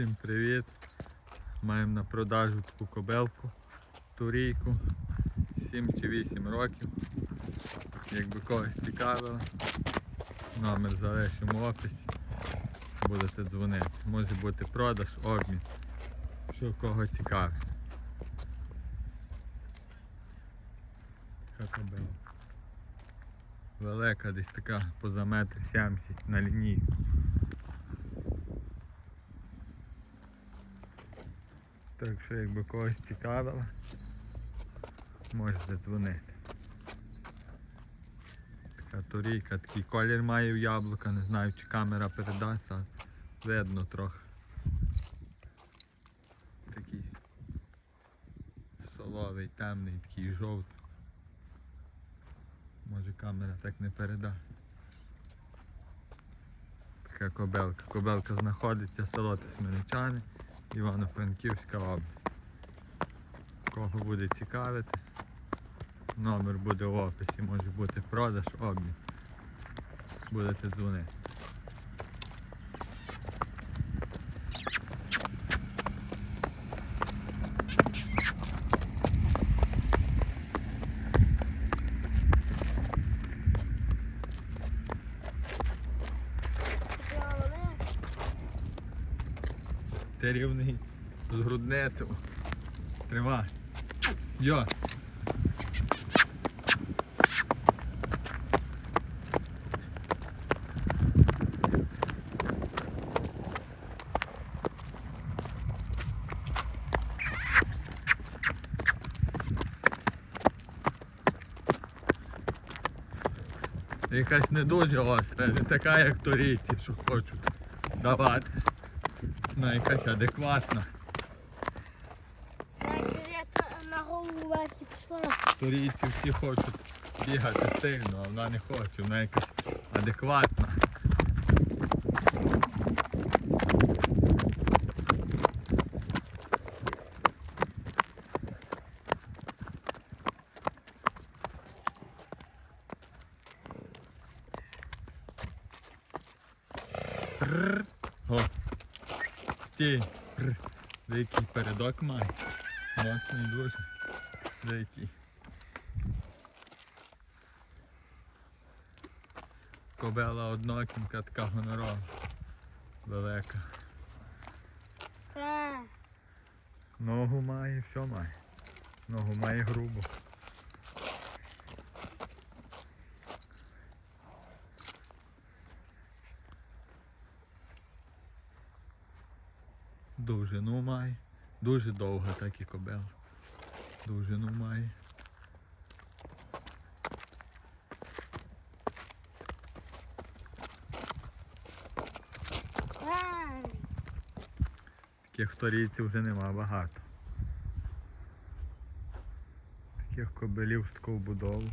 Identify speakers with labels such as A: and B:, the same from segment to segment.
A: Всім привіт! Маємо на продажу таку кобелку, турійку 7 чи 8 років. Якби когось цікавило, номер залишимо в описі. Будете дзвонити. Може бути продаж, обмін. Що кого цікавить. Така кобелка. Велика десь така поза метр сямсять на лінійку. Так що якби когось цікавило, можете дзвонити. Така турійка, такий колір має в яблука, не знаю чи камера передасть, а видно трохи. Такий соловий, темний, такий жовтий. Може камера так не передасть. Така кобелка. Кобелка знаходиться село Тисменичани, Івано-Франківська область. Кого буде цікавити, номер буде в описі, може бути продаж, обмін. Будете дзвонити. Ти рівний з груднецем. Тримай. Йо. Якась не дуже остра, не така, як торійці, що хочуть давати. Вона якась адекватна.
B: на голову вверх і пішла.
A: Торійці всі хочуть бігати сильно, а вона не хоче, вона якась адекватна. О, Прррр. Деякий передок має. Моцний дуже. Деякий. Кобела однокінка, така гонорова. Велика. Ногу має, все має. Ногу має грубо. Довжину має. Дуже довга так і кобела. Довжину має. Таких торійців вже нема багато. Таких кобелів з таку будову.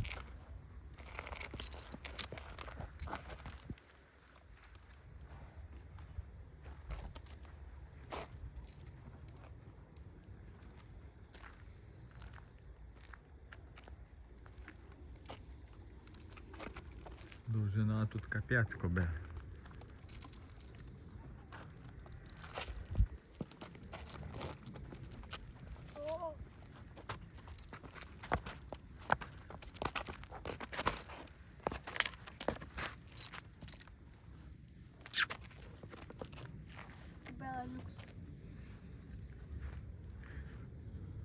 A: Тут капець кобел.
B: О,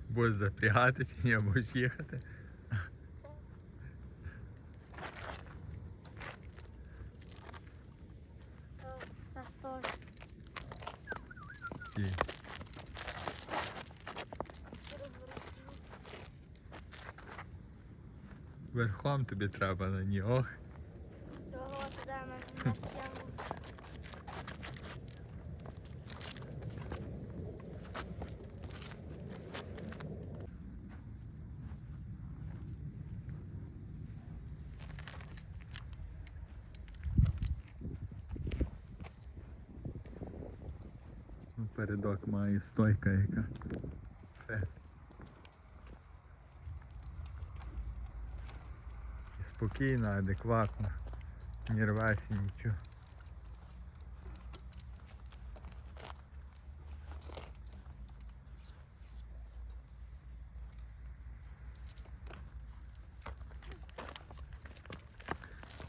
A: Будеш запрягати чи ні, будеш їхати.
B: Та, столь.
A: Стій. Верхом тобі треба на нього.
B: Його сюди на, на
A: передок має стойка яка. Фест. І спокійна, адекватна, не рвайся нічого.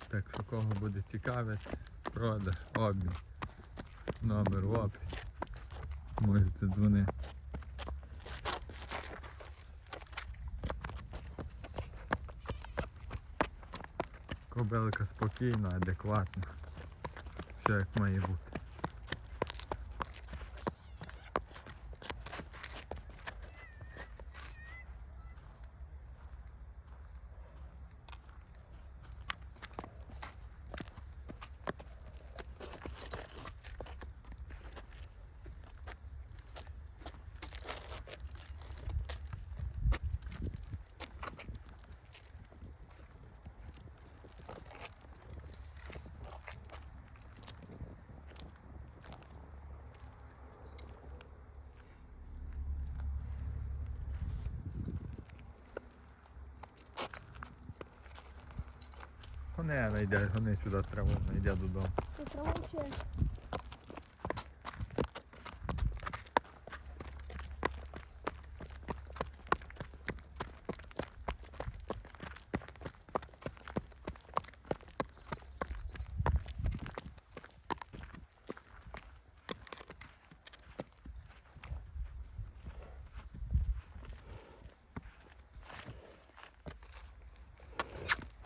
A: Так що кого буде цікавити, продаж, обмін, номер в описі. Можете дзвонити. Кобелка спокійна, адекватна. Все як має бути. Гони, не йде, гони сюди траву, не йде додому.
B: Ти траву чи?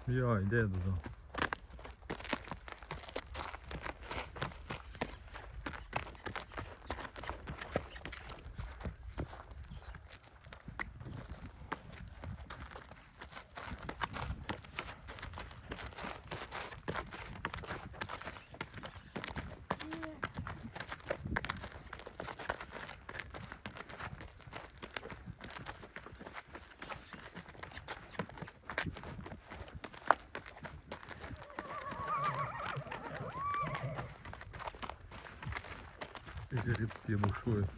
A: Йо, йде додому. Жеребці бушують.